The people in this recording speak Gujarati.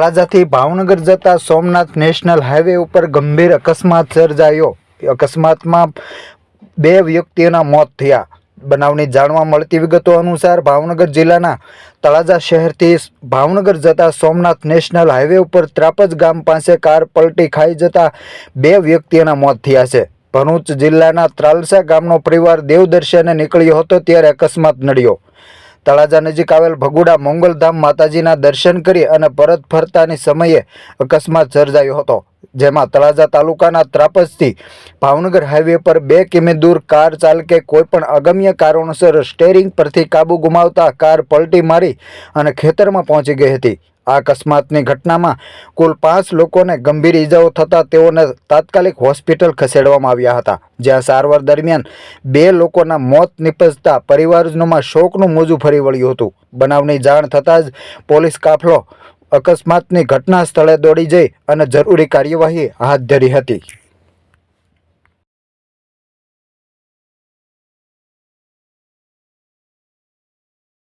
તળાજાથી ભાવનગર જતા સોમનાથ નેશનલ હાઈવે ઉપર ગંભીર અકસ્માત સર્જાયો. અકસ્માતમાં બે વ્યક્તિઓના મોત થયા. બનાવની જાણવા મળતી વિગતો અનુસાર ભાવનગર જિલ્લાના તળાજા શહેરથી ભાવનગર જતા સોમનાથ નેશનલ હાઈવે ઉપર ત્રાપજ ગામ પાસે કાર પલટી ખાઈ જતા બે વ્યક્તિઓના મોત થયા છે. ભરૂચ જિલ્લાના ત્રાલસા ગામનો પરિવાર દેવદર્શને નીકળ્યો હતો ત્યારે અકસ્માત નડ્યો. તળાજા નજીક આવેલ ભગુડા મોંગલધામ માતાજીના દર્શન કરી અને પરત ફરતાની સમયે અકસ્માત સર્જાયો હતો, જેમાં તળાજા તાલુકાના ત્રાપસથી ભાવનગર હાઈવે પર બે કિમી દૂર કાર ચાલકે કોઈપણ અગમ્ય કારણોસર સ્ટેરિંગ પરથી કાબુ ગુમાવતા કાર પલટી મારી અને ખેતરમાં પહોંચી ગઈ હતી. આ અકસ્માતની ઘટનામાં કુલ પાંચ લોકોને ગંભીર ઈજાઓ થતાં તેઓને તાત્કાલિક હોસ્પિટલ ખસેડવામાં આવ્યા હતા. જ્યાં સારવાર દરમિયાન બે લોકોના મોત નિપજતા પરિવારજનોમાં શોકનું મોજું ફરી વળ્યું હતું. બનાવની જાણ થતાં જ પોલીસ કાફલો અકસ્માતની ઘટના સ્થળે દોડી જઈ અને જરૂરી કાર્યવાહી હાથ ધરી હતી.